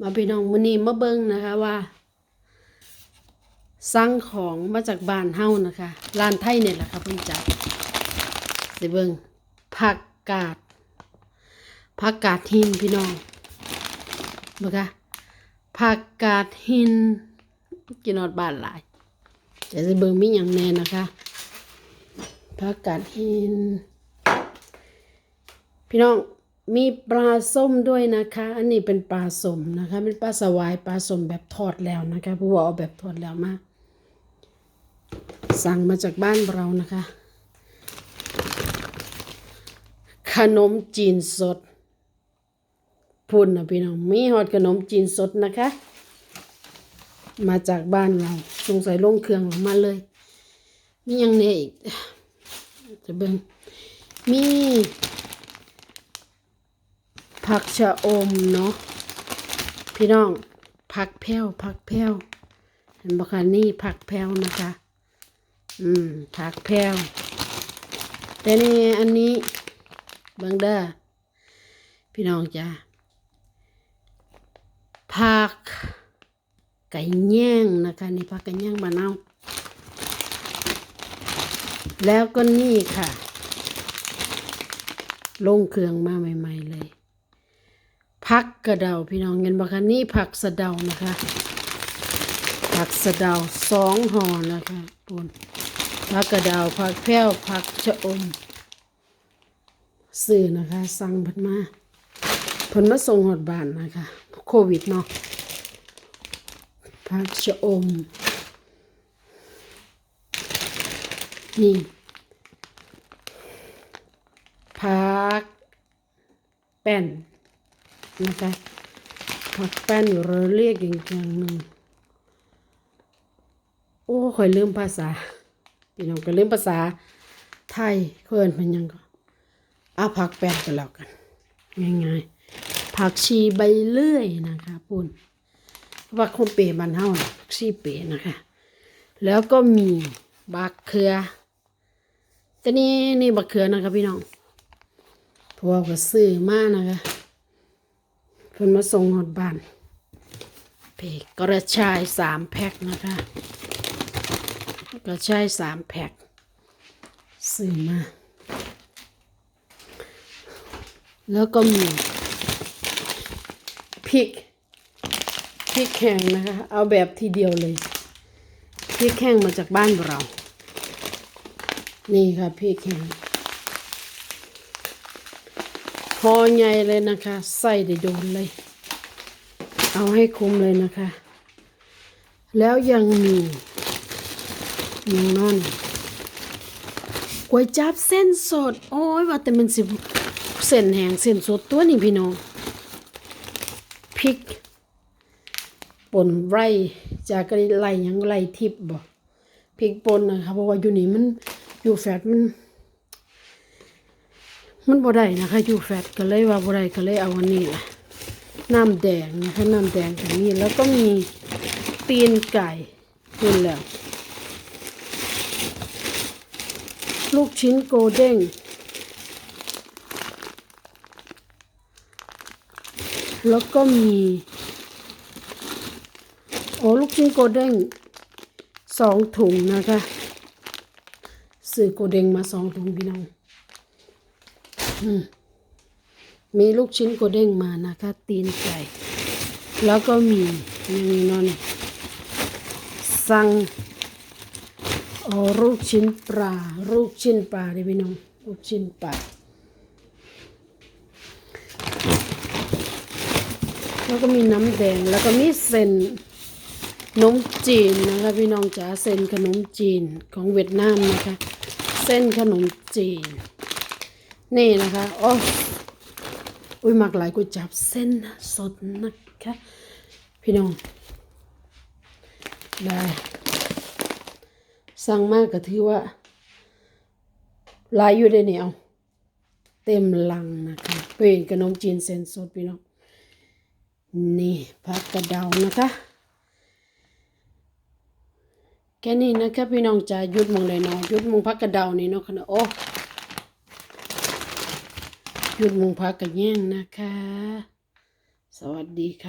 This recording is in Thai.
มาพี่น้องมื้อนี้มาเบิ่งนะคะว่าสั่งของมาจากบ้านเฮานะคะร้านไทยเนี่ยแหละค่ะเพิ่นจัดสิเบิ่งผักกาดผักกาดหินพี่น้องเบ่งค่ะผักกาดหินกินอดบ้านหลายจะสิเบิ่งมีหยังแน่นะคะผักกาดหินพี่น้อง มีปลาส้มด้วยนะคะ อันนี้เป็นปลาส้มนะคะ เป็นปลาสวายปลาส้มแบบทอดแล้วนะคะผู้ว่าเอาแบบทอดแล้วมาสั่งมาจากบ้านเรานะคะ ขนมจีนสดพูดนะพี่น้องมีฮอดขนมจีนสดนะคะ มาจากบ้านเราสงสัยลงเครื่องออกมาเลย มียังเนี่ยอีกจะเบิ่งมี ผักชะอมเนาะพี่น้องผักแพ้วผักแพ้วเห็นบอกคะนี่ผักแพ้วนะคะ อืมผักแพ้วแต่นี่อันนี้เบังเด้อพี่น้องจ้าผักไก่แย่งนะคะนี่ผักไก่แย่งบ้านเอาแล้วก็นี่ค่ะ ลงเครื่องมาใหม่ ๆ เลย ผักกระเดาพี่น้องเงินบอกคะนี่ผักสะเดานะคะ ผักสะเดาสองห่อนะคะปุ่นผักกระเดาผักแพ้วผักชะอมซื้อนะคะสั่งพิ่นมาเพิ่นมาส่งหอดบานนะคะโควิดเนาะผักชะอม นี่ผักแป้น นะคะผักแป้นอยู่เราเรียกอีกอย่างหนึ่งโอ้ค่อยลืมภาษาพี่น้องก็ลืมภาษาไทยเพื่อนเป็นยังก็เอาผักแป้นก็แล้วกันง่ายๆผักชีใบเลื่อยนะคะปุ่นผักคมเปบ้านเฮาน่ะผักชีเปนะคะ แล้วก็มีบักเขือแต่นี่นี่บักเขือนะคะพี่น้องพว่าก็ซื้อมานะคะ เพิ่นมาส่งหอดบ้านเพกกระชายสามแพ็คนะคะ กระชายสามแพ็คซื้อมา แล้วก็มีพริกพริกแห้งนะคะ เอาแบบทีเดียวเลยพริกแห้งมาจากบ้านเรา นี่ค่ะพริกแห้ง พอใหญ่เลยนะคะ ใส่ได้โดนเลย เอาให้คุ้มเลยนะคะ แล้วยังมียังนอนก๋วยจับเส้นสด โอ้ยว่าแต่มันสิเส้นแห้งเส้นสดตัวนี้พี่น้องพริกป่นไรจากกะไรยังไรทิพย์บ่พริกป่นนะคะเพราะว่าอยู่นี่มันอยู่แฟดมัน มันบ่ได้นะคะอยู่แฟตก็เลยว่าบ่ได้ก็เลยเอาอันนี้ล่ะน้ำแดงนะคะน้ำแดงกับนี้แล้วก็มีตีนไก่นี่แหละลูกชิ้นโกเด้งแล้วก็มีโอ้ลูกชิ้นโกเด้งสองถุงนะคะซื้อโกเด้งมาสองถุงพี่น้อง มีลูกชิ้นโกเด้งมานะคะ ตีนไก่ แล้วก็มีนี่นอนสั่งโอ้ลูกชิ้นปลาลูกชิ้นปลาดิพี่น้องลูกชิ้นปลาแล้วก็มีน้ำแดงแล้วก็มีเส้นขนมจีนนะคะพี่น้องจ๋าเส้นขนมจีนของเวียดนามนะคะ เส้นขนมจีน นี่นะคะโอ้อุ้ยมักหลายก๋วยจับเส้นสดนะคะพี่น้องได้สั่งมากก็ถือว่าลายอยู่ได้เนี่ยเอาเต็มลังนะคะเป็นขนมจีนเส้นสดพี่น้องนี่ผักกระเดานะคะแค่นี้นะคะพี่น้องจะหยุดมองเลยเนาะหยุดมองพักกระเดานี่เนาะค่ะโอ้ ยุดมุงพักกันแย่งนะคะ สวัสดีค่ะ